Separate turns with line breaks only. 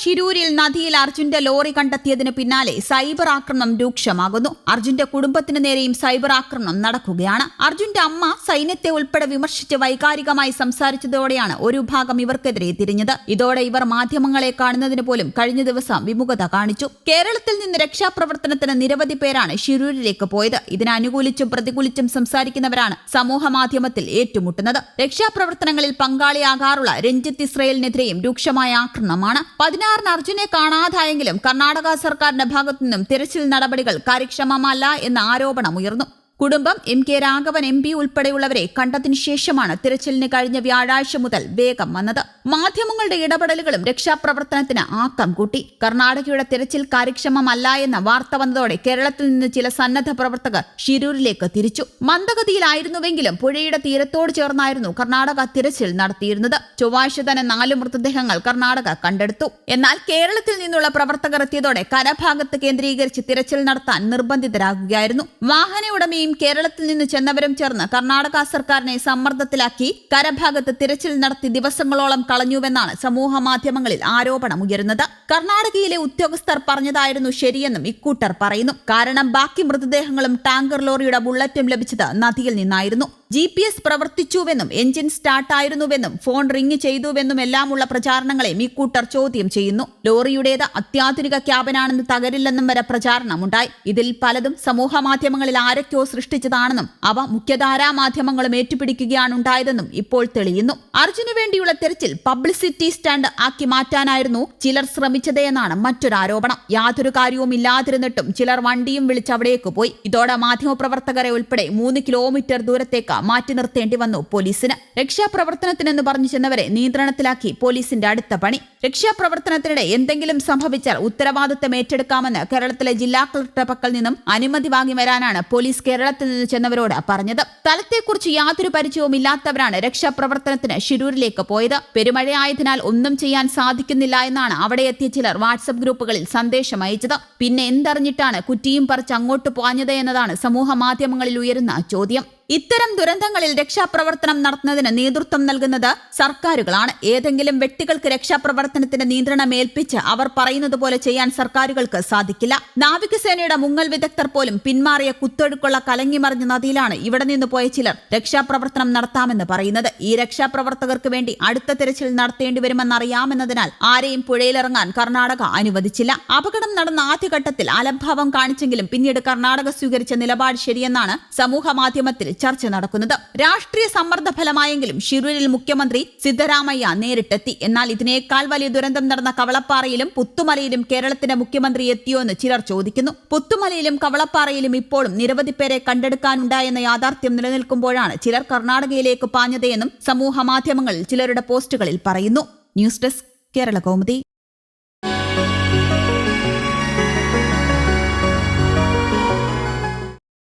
ശിരൂരിൽ നദിയിൽ അർജുന്റെ ലോറി കണ്ടെത്തിയതിന് പിന്നാലെ സൈബർ ആക്രമണം രൂക്ഷമാകുന്നു. അർജുന്റെ കുടുംബത്തിന് നേരെയും സൈബർ ആക്രമണം നടക്കുകയാണ്. അർജുന്റെ അമ്മ സൈന്യത്തെ ഉൾപ്പെടെ വിമർശിച്ച് വൈകാരികമായി സംസാരിച്ചതോടെയാണ് ഒരു ഭാഗം ഇവർക്കെതിരെ തിരിഞ്ഞത്. ഇതോടെ ഇവർ മാധ്യമങ്ങളെ കാണുന്നതിന് പോലും കഴിഞ്ഞ ദിവസം വിമുഖത കാണിച്ചു. കേരളത്തിൽ നിന്ന് രക്ഷാപ്രവർത്തനത്തിന് നിരവധി പേരാണ് ശിരൂരിലേക്ക് പോയത്. ഇതിനെ അനുകൂലിച്ചും പ്രതികൂലിച്ചും സംസാരിക്കുന്നവരാണ് സമൂഹ മാധ്യമത്തിൽ ഏറ്റുമുട്ടുന്നത്. രക്ഷാപ്രവർത്തനങ്ങളിൽ പങ്കാളിയാകാറുള്ള രഞ്ജിത്ത് ഇസ്രയേലിനെതിരെയും രൂക്ഷമായ ആക്രമണമാണ്. പതിനാറിന് അർജുനെ കാണാതായെങ്കിലും കർണാടക സർക്കാരിന്റെ ഭാഗത്തുനിന്നും തിരച്ചിൽ നടപടികൾ കാര്യക്ഷമമല്ല എന്ന ആരോപണമുയർന്നു. കുടുംബം M K Raghavan M P ഉൾപ്പെടെയുള്ളവരെ കണ്ടതിനു ശേഷമാണ് തിരച്ചിലിന് കഴിഞ്ഞ വ്യാഴാഴ്ച മുതൽ വേഗം വന്നത്. മാധ്യമങ്ങളുടെ ഇടപെടലുകളും രക്ഷാപ്രവർത്തനത്തിന് ആക്കം കൂട്ടി. കർണാടകയുടെ തിരച്ചിൽ കാര്യക്ഷമമല്ല എന്ന വാർത്ത വന്നതോടെ കേരളത്തിൽ നിന്ന് ചില സന്നദ്ധ പ്രവർത്തകർ ഷിരൂരിലേക്ക് തിരിച്ചു. മന്ദഗതിയിലായിരുന്നുവെങ്കിലും പുഴയുടെ തീരത്തോട് ചേർന്നായിരുന്നു കർണാടക തിരച്ചിൽ നടത്തിയിരുന്നത്. ചൊവ്വാഴ്ച തന്നെ നാല് മൃതദേഹങ്ങൾ കർണാടക കണ്ടെടുത്തു. എന്നാൽ കേരളത്തിൽ നിന്നുള്ള പ്രവർത്തകർ എത്തിയതോടെ കരഭാഗത്ത് കേന്ദ്രീകരിച്ച് തിരച്ചിൽ നടത്താൻ നിർബന്ധിതരാകുകയായിരുന്നു. വാഹന ഉടമയും കേരളത്തിൽ നിന്ന് ചെന്നവരും ചേർന്ന് കർണാടക സർക്കാരിനെ സമ്മർദ്ദത്തിലാക്കി കരഭാഗത്ത് തിരച്ചിൽ നടത്തി ദിവസങ്ങളോളം കളഞ്ഞുവെന്നാണ് സമൂഹ മാധ്യമങ്ങളിൽ ആരോപണം ഉയരുന്നത്. കർണാടകയിലെ ഉദ്യോഗസ്ഥർ പറഞ്ഞതായിരുന്നു ശരിയെന്നും ഇക്കൂട്ടർ പറയുന്നു. കാരണം ബാക്കി മൃതദേഹങ്ങളും ടാങ്കർ ലോറിയുടെ ബുള്ളറ്റും ലഭിച്ചത് നദിയിൽ നിന്നായിരുന്നു. ജി പി എസ് പ്രവർത്തിച്ചുവെന്നും എഞ്ചിൻ സ്റ്റാർട്ടായിരുന്നുവെന്നും ഫോൺ റിംഗ് ചെയ്തുവെന്നും എല്ലാമുള്ള പ്രചാരണങ്ങളെ മിക്കൂട്ടർ ചോദ്യം ചെയ്യുന്നു. ലോറിയുടേത് അത്യാധുനിക ക്യാബിനാണെന്ന് തകരില്ലെന്നും വരെ പ്രചാരണമുണ്ടായി. ഇതിൽ പലതും സമൂഹ മാധ്യമങ്ങളിൽ ആരൊക്കെയോ സൃഷ്ടിച്ചതാണെന്നും അവ മുഖ്യധാരാ മാധ്യമങ്ങളും ഏറ്റുപിടിക്കുകയാണ് ഉണ്ടായതെന്നും ഇപ്പോൾ തെളിയുന്നു. അർജുനു വേണ്ടിയുള്ള തെരച്ചിൽ പബ്ലിസിറ്റി സ്റ്റാൻഡ് ആക്കി മാറ്റാനായിരുന്നു ചിലർ ശ്രമിച്ചതെന്നാണ് മറ്റൊരു ആരോപണം. യാതൊരു കാര്യവും ഇല്ലാതിരുന്നിട്ടും ചിലർ വണ്ടിയും വിളിച്ച് അവിടേക്ക് പോയി. ഇതോടെ മാധ്യമപ്രവർത്തകരെ ഉൾപ്പെടെ മൂന്ന് കിലോമീറ്റർ ദൂരത്തേക്ക് മാറ്റി നിർത്തേണ്ടി വന്നു പോലീസിന്. രക്ഷാപ്രവർത്തനത്തിനെന്ന് പറഞ്ഞു ചെന്നവരെ നിയന്ത്രണത്തിലാക്കി പോലീസിന്റെ അടുത്ത പണി. രക്ഷാപ്രവർത്തനത്തിനിടെ എന്തെങ്കിലും സംഭവിച്ചാൽ ഉത്തരവാദിത്തം ഏറ്റെടുക്കാമെന്ന് കേരളത്തിലെ ജില്ലാ കളക്ടറുടെ പക്കൽ നിന്നും അനുമതി വാങ്ങി വരാനാണ് പോലീസ് കേരളത്തിൽ നിന്ന് ചെന്നവരോട് പറഞ്ഞത്. സ്ഥലത്തെക്കുറിച്ച് യാതൊരു പരിചയവും ഇല്ലാത്തവരാണ് രക്ഷാപ്രവർത്തനത്തിന് ഷിരൂരിലേക്ക് പോയത്. പെരുമഴയായതിനാൽ ഒന്നും ചെയ്യാൻ സാധിക്കുന്നില്ല എന്നാണ് അവിടെ എത്തിയ ചിലർ വാട്സപ്പ് ഗ്രൂപ്പുകളിൽ സന്ദേശം അയച്ചത്. പിന്നെ എന്തറിഞ്ഞിട്ടാണ് കുറ്റിയും പറിച്ച് അങ്ങോട്ട് പോഞ്ഞത് എന്നതാണ് സമൂഹ മാധ്യമങ്ങളിൽ ഉയരുന്ന ചോദ്യം. ഇത്തരം ദുരന്തങ്ങളിൽ രക്ഷാപ്രവർത്തനം നടത്തുന്നതിന് നേതൃത്വം നൽകുന്നത് സർക്കാരുകളാണ്. ഏതെങ്കിലും വ്യക്തികൾക്ക് രക്ഷാപ്രവർത്തനത്തിന്റെ നിയന്ത്രണം ഏൽപ്പിച്ച് അവർ പറയുന്നത് പോലെ ചെയ്യാൻ സർക്കാരുകൾക്ക് സാധിക്കില്ല. നാവികസേനയുടെ മുങ്ങൽ വിദഗ്ധർ പോലും പിന്മാറിയ കുത്തൊഴുക്കുള്ള കലങ്ങിമറിഞ്ഞ നദിയിലാണ് ഇവിടെ നിന്ന് പോയ ചിലർ രക്ഷാപ്രവർത്തനം നടത്താമെന്ന് പറയുന്നത്. ഈ രക്ഷാപ്രവർത്തകർക്ക് വേണ്ടി അടുത്ത തിരച്ചിൽ നടത്തേണ്ടി വരുമെന്നറിയാമെന്നതിനാൽ ആരെയും പുഴയിലിറങ്ങാൻ കർണാടക അനുവദിച്ചില്ല. അപകടം നടന്ന ആദ്യഘട്ടത്തിൽ അലംഭാവം കാണിച്ചെങ്കിലും പിന്നീട് കർണാടക സ്വീകരിച്ച നിലപാട് ശരിയെന്നാണ് സമൂഹ മാധ്യമത്തിൽ ചർച്ച നടക്കുന്നത്. രാഷ്ട്രീയ സമ്മർദ്ദ ഫലമായെങ്കിലും ഷിരൂരിൽ മുഖ്യമന്ത്രി സിദ്ധരാമയ്യ നേരിട്ടെത്തി. എന്നാൽ ഇതിനേക്കാൾ വലിയ ദുരന്തം നടന്ന കവളപ്പാറയിലും പുത്തുമലയിലും കേരളത്തിന്റെ മുഖ്യമന്ത്രി എത്തിയോ എന്ന് ചിലർ ചോദിക്കുന്നു. പുത്തുമലയിലും കവളപ്പാറയിലും ഇപ്പോഴും നിരവധി പേരെ കണ്ടെടുക്കാനുണ്ടായെന്ന യാഥാർത്ഥ്യം നിലനിൽക്കുമ്പോഴാണ് ചിലർ കർണാടകയിലേക്ക് പാഞ്ഞതയെന്നും സമൂഹ മാധ്യമങ്ങളിൽ ചിലരുടെ പോസ്റ്റുകളിൽ പറയുന്നു. News desk Kerala Kaumudi.